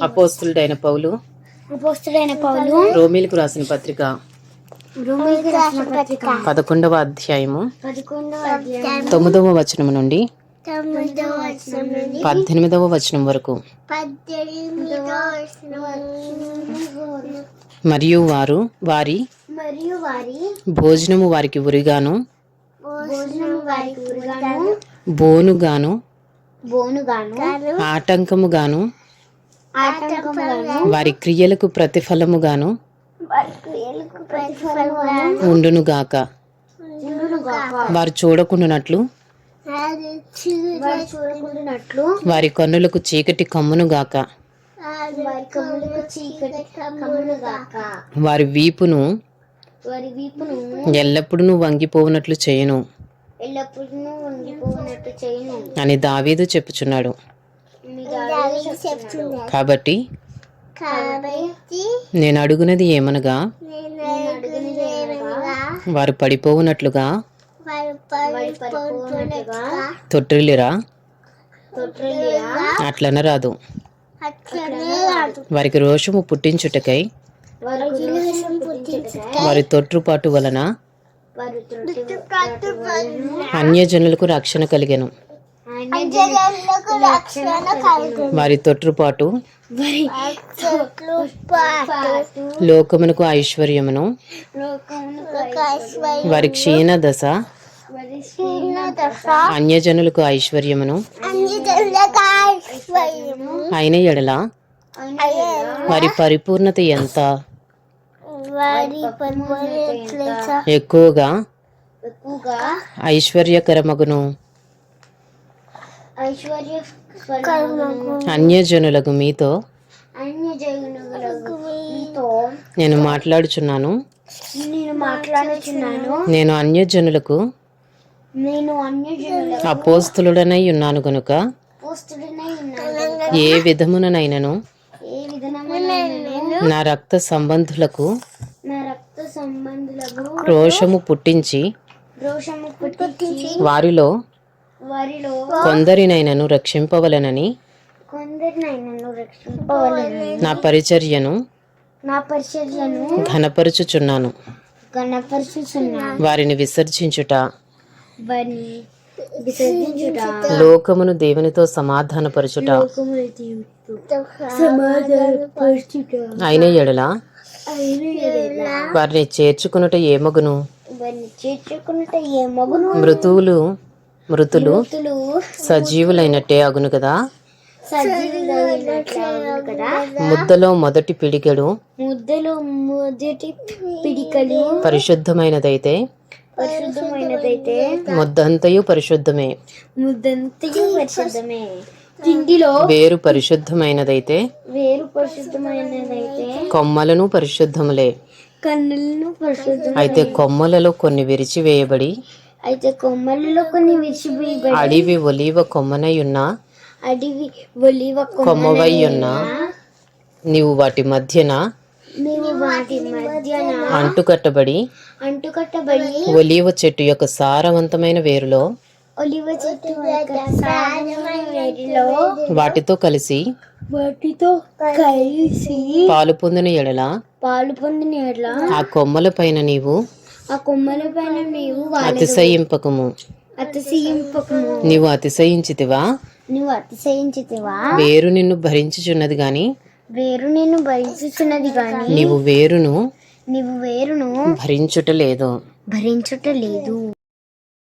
అపోస్తులుడైన పౌలు. అపోస్తుడైన పౌలు. రోమిలకు రాసిన పత్రిక. రోమిలికి రాసిన పత్రిక. పదకొండవ అధ్యాయము. తొమ్మిదవ వచనం నుండి పద్దెనిమిదవ వచనం వరకు. మరియు వారు వారి మరియు వారి భోజనము వారికి ఉరిగాను. బోనుగాను. బోనుగాను. ఆటంకముగాను. వారి క్రియలకు ప్రతిఫలముగాను ఉండునుగాక. వారు చూడకుండానట్లు వారు కన్నులకు చీకటి కమ్మునుగాక. వారి వీపును ఎల్లప్పుడూ వంగిపోవునట్లు చేయను. అని దావీదు చెప్పుచున్నాడు. కాబట్టి నేను అడుగునది ఏమనగా? వారు పడిపోవునట్లుగా? తొట్టిల్లిరా అట్లనరాదు. వారికి రోషము పుట్టించుటకై? వారు తొట్టుపాటు వలన? అన్యజనులకు రక్షణ కలిగెను. వారి తొట్టుపాటు లోకమునకు ఐశ్వర్యమును. వారి క్షీణ దశ అన్యజనులకు ఐశ్వర్యమును. అయిన ఎడల. వారి పరిపూర్ణత ఎంత? ఎక్కువగా ఐశ్వర్యకరమగును. అన్యజనులకు మీతో నేను మాట్లాడుచున్నాను. నేను మాట్లాడుచున్నాను. నేను అన్యజనులకు నేను అన్యజనులకు అపోస్తులుడనై ఉన్నాను గనుక ఏ విధముననైనను? నా రక్త సంబంధులకు రోషము పుట్టించి వారిలో వారిలో కొందరినైనను రక్షింపవలనని కొందరినైనను నా పరిచర్యను నా పరిచర్యను ఘనపరుచుచున్నాను. వారిని విసర్జించుట వారిని విసర్జించుట లోకమును దేవునితో సమాధానపరచుట అయిన ఎడల వారిని చేర్చుకునుట ఏమగును? మృతువులు మృతులు సజీవులైనట్టే అగును కదా? ముద్దలో మొదటి పిడికెడు ముద్దలో మొదటి పిడికలు పరిశుద్ధమైనదైతే? పరిశుద్ధమైనదైతే? ముద్దంతయు పరిశుద్ధమే. ముద్దంతయు పరిశుద్ధమే. తిండిలో వేరు పరిశుద్ధమైనదైతే? వేరు పరిశుద్ధమైనదైతే? కొమ్మలను పరిశుద్ధములే. కన్నులను పరిశుద్ధం అయితే కొమ్మలలో కొన్ని విరిచివేయబడి అయితే కొమ్మలలో కొన్ని విరిచిపోయి అడివి ఒలీవ కొమ్మనై ఉన్న అడివి ఒలివ కొమ్మవై ఉన్న నీవు వాటి మధ్యన నీవు వాటి మధ్యన అంటుకట్టబడి అంటుకట్టబడి ఒలీవ చెట్టు యొక్క సారవంతమైన వేరులో ఒలివ చెట్టు వాటితో కలిసి వాటితో కలిసి పాలు పొందిన ఎడల పాలు పొందిన ఎడ్ల ఆ కొమ్మల పైన నీవు ఆ కొమ్మల పైన నీవు అతిశయింపకము. అతిశయింపకము. నీవు అతిశయించితివా? నువ్వు అతిశయించితివా? వేరు నిన్ను భరించుచున్నది గాని. వేరు నేను భరించుచున్నది గాని. నీవు వేరును నీవు వేరును భరించుటలేదు. భరించుట లేదు